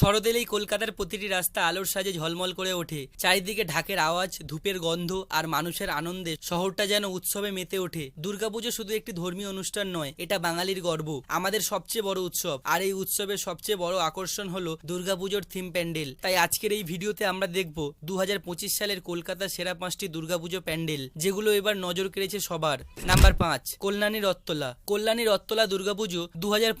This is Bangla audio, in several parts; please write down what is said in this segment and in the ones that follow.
শরৎ এলেই কলকাতার প্রতিটি রাস্তা আলোর সাজে ঝলমল করে ওঠে। চারিদিকে ঢাকের আওয়াজ, ধূপের গন্ধ আর মানুষের আনন্দে শহরটা যেন উৎসবে মেতে ওঠে। দুর্গাপুজো শুধু একটি ধর্মীয় অনুষ্ঠান নয়, এটা বাঙালির গর্ব। আমাদের সবচেয়ে বড় উৎসব। আর এই উৎসবের সবচেয়ে বড় আকর্ষণ হলো দুর্গাপুজোর থিম প্যান্ডেল তাই আজকের এই ভিডিওতে আমরা দেখব দু হাজার পঁচিশ সালের কলকাতার সেরা পাঁচটি দুর্গাপুজো প্যান্ডেল, যেগুলো এবার নজর কেড়েছে সবার। নাম্বার পাঁচ, কল্যাণী রত্তলা কল্যাণী রত্তলা দুর্গাপুজো দু হাজার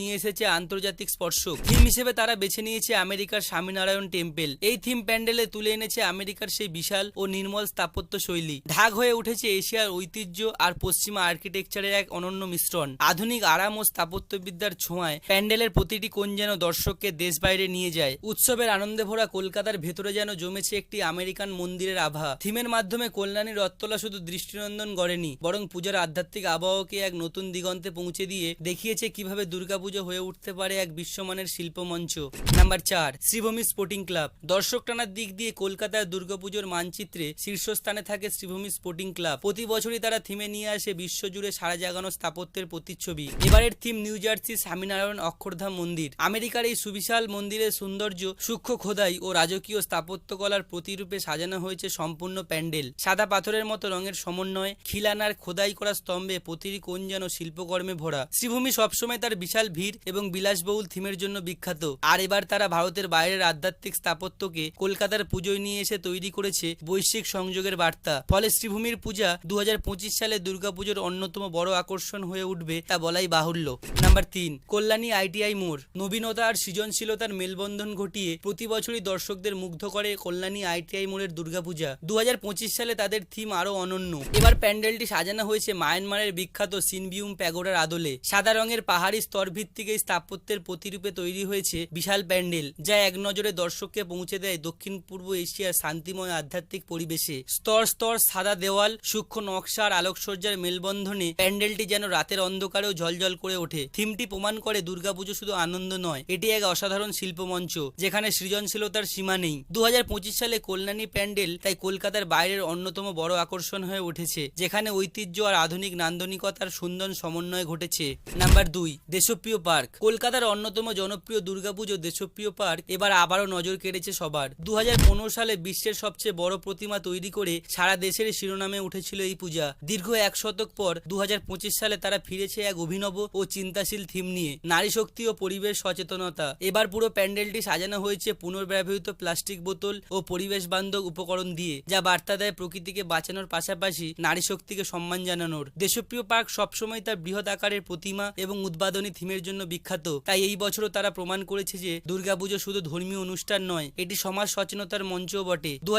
নিয়ে এসেছে আন্তর্জাতিক স্পর্শ থিম হিসেবে তারা বেছে নিয়েছে আমেরিকার স্বামীনারায়ণ টেম্পল। এই থিম প্যান্ডেলে তুলে এনেছে আমেরিকার সেই বিশাল ও নির্মল স্থাপত্য শৈলী। ঢাক হয়ে উঠেছে এশিয়ার ঐতিহ্য আর পশ্চিমা আর্কিটেকচারের এক অনন্য মিশ্রণ। আধুনিক আরাম ও স্থাপত্যবিদ্যার ছোঁয়ায় প্যান্ডেলের প্রতিটি কোণ যেন দর্শককে দেশ বাইরে নিয়ে যায়। উৎসবের আনন্দে ভরা কলকাতার ভেতরে যেন জমেছে একটি আমেরিকান মন্দিরের আভা। থিমের মাধ্যমে কল্যাণী রত্তলা শুধু দৃষ্টিনন্দন গড়েনি, বরং পূজার আধ্যাত্মিক আবহাওয়াকে এক নতুন দিগন্তে পৌঁছে দিয়ে দেখিয়েছে কীভাবে দুর্গাপুজো হয়ে উঠতে পারে এক বিশ্বমানের শিল্পমঞ্চ। নাম্বার চার, শ্রীভূমি স্পোর্টিং ক্লাব দর্শক টানার দিক দিয়ে কলকাতার দুর্গাপুজোর মানচিত্রে শীর্ষস্থানে থাকে শ্রীভূমি স্পোর্টিং ক্লাব প্রতি বছরই তারা থিমে নিয়ে আসে বিশ্বজুড়ে সারা জাগানো স্থাপত্যের প্রতিচ্ছবি। এবারের theme New Jersey Swaminarayan Akshardham মন্দির। আমেরিকার এই সুবিশাল মন্দিরের সৌন্দর্য, সূক্ষ্ম খোদাই ও রাজকীয় স্থাপত্যকলার প্রতিরূপে সাজানো হয়েছে সম্পূর্ণ প্যান্ডেল। সাদা পাথরের মতো রঙের সমন্বয়, খিলানার খোদাই করা স্তম্ভে প্রতিটি কোণ যেন শিল্পকর্মে ভরা। শ্রীভূমি সবসময় তার বিশাল ভিড় এবং বিলাসবহুল থিমের জন্য বিখ্যাত। আর এবার তারা ভারতের বাইরের আধ্যাত্মিক স্থাপত্যকে কলকাতার পুজোয় নিয়ে এসে তৈরি করেছে বৈশ্বিক সংযোগের বার্তা। ফলে শ্রীভূমির পূজা দুহাজার পঁচিশ সালে দুর্গাপুজোর অন্যতম বড় আকর্ষণ হয়ে উঠবে তা বলাই বাহুল্য। নাম্বার তিন, কল্যাণী আইটিআই মোড়। নবীনতা আর সৃজনশীলতার মেলবন্ধন ঘটিয়ে প্রতি বছরই দর্শকদের মুগ্ধ করে কল্যাণী আইটিআই মোড়ের দুর্গাপূজা। দু হাজার পঁচিশ সালে তাদের থিম আরও অনন্য। এবার প্যান্ডেলটি সাজানো হয়েছে মায়ানমারের বিখ্যাত সিনবিউম প্যাগোডার আদলে। সাদা রঙের পাহাড়ি স্তর ভিত্তিক এই স্থাপত্যের প্রতিরূপে তৈরি হয়েছে বিশাল প্যান্ডেল যা এক নজরে দর্শককে পৌঁছে দেয় দক্ষিণ পূর্ব এশিয়ার শান্তিময় আধ্যাত্মিক পরিবেশে। স্তর স্তর সাদা দেওয়াল, সূক্ষ্ম নকশা আর আলোকসজ্জার মেলবন্ধনে প্যান্ডেলটি যেন রাতের অন্ধকারেও ঝলঝল করে ওঠে। থিমটি প্রমাণ করে দুর্গাপুজো শুধু আনন্দ নয়, এটি এক অসাধারণ শিল্পমঞ্চ, যেখানে সৃজনশীলতার সীমা নেই। দু হাজার পঁচিশ সালে কল্যাণী প্যান্ডেল তাই কলকাতার বাইরের অন্যতম বড় আকর্ষণ হয়ে উঠেছে, যেখানে ঐতিহ্য আর আধুনিক নান্দনিকতার সুন্দর সমন্বয় ঘটেছে। নাম্বার দুই, দেশপ্রিয় পার্ক, কলকাতার অন্যতম জনপ্রিয় দুর্গাপুজো দেশপ্রিয় পার্ক, এবার আবারও নজর কেড়েছে সবার। দু হাজার পনেরো সালে বিশ্বের সবচেয়ে বড় প্রতিমা তৈরি করে সারা দেশের শিরোনামে উঠেছিল এই পূজা। দীর্ঘ এক শতক পর দুহাজার পঁচিশ সালে তারা ফিরেছে এক অভিনব ও চিন্তাশীল থিম নিয়ে, নারী শক্তি ও পরিবেশ সচেতনতা। এবার পুরো প্যান্ডেলটি সাজানো হয়েছে পুনর্ব্যবহৃত প্লাস্টিক বোতল ও পরিবেশ বান্ধব উপকরণ দিয়ে, যা বার্তা দেয় প্রকৃতিকে বাঁচানোর পাশাপাশি নারী শক্তিকে সম্মান জানানোর। দেশপ্রিয় পার্ক সবসময় তার বৃহৎ আকারের প্রতিমা এবং উদ্বোধনী থিমের জন্য বিখ্যাত, তাই এই বছরও তারা প্রমাণ করেছে যে দুর্গাপুজো শুধু ধর্মীয় অনুষ্ঠান নয়, এটি সমাজ সচেতনতার মঞ্চও বটে। দু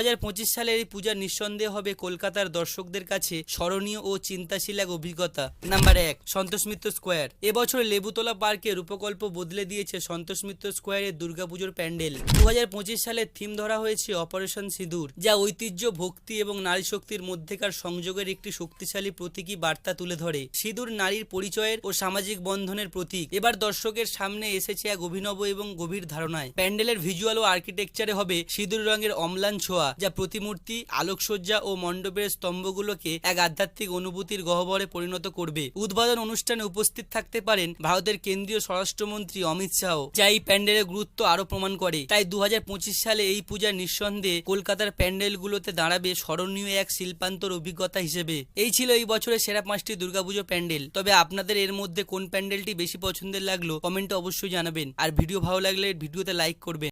সালের এই পূজা নিঃসন্দেহে হবে কলকাতার দর্শকদের কাছে স্মরণীয় ও চিন্তাশীল এক অভিজ্ঞতা। নাম্বার এক, সন্তোষ মিত্র স্কোয়ার। এবছর লেবুতলা পার্কে রূপকল্প বদলে দিয়েছে সন্তোষ মিত্র স্কোয়ারের দুর্গাপুজোর প্যান্ডেল। দু সালের থিম ধরা হয়েছে অপারেশন সিঁদুর, যা ঐতিহ্য, ভক্তি এবং নারী শক্তির মধ্যেকার সংযোগের একটি শক্তিশালী প্রতীকী বার্তা তুলে ধরে। সিঁদুর নারীর পরিচয়ের ও সামাজিক বন্ধনের প্রতীক। এবার দর্শকের সামনে এসেছে এক অভিনব এবং গভীর ধারণায় প্যান্ডেলের ভিজুয়াল ও আর্কিটেকচারে হবে সিঁদুর রঙের অম্লান ছোঁয়া, যা প্রতিমূর্তি, আলোকসজ্জা ও মণ্ডপের স্তম্ভগুলোকে এক আধ্যাত্মিক অনুভূতির গহ্বরে পরিণত করবে। উদ্বোধন অনুষ্ঠানে উপস্থিত থাকতে পারেন ভারতের কেন্দ্রীয় স্বরাষ্ট্রমন্ত্রী অমিত শাহ, যা এই প্যান্ডেলের গুরুত্ব আরও প্রমাণ করে। তাই দু হাজার পঁচিশ সালে এই পূজার নিঃসন্দেহে কলকাতার প্যান্ডেলগুলোতে দাঁড়াবে স্মরণীয় এক শিল্পান্তর অভিজ্ঞতা হিসেবে। এই ছিল এই বছরের সেরা পাঁচটি দুর্গাপুজো প্যান্ডেল। তবে আপনাদের এর মধ্যে কোন প্যান্ডেলটি বেশি পছন্দের লাগল, কমেন্টে অবশ্যই জানাবেন। আর ভিডিও ভালো লাগলে ভিডিওতে লাইক করবেন।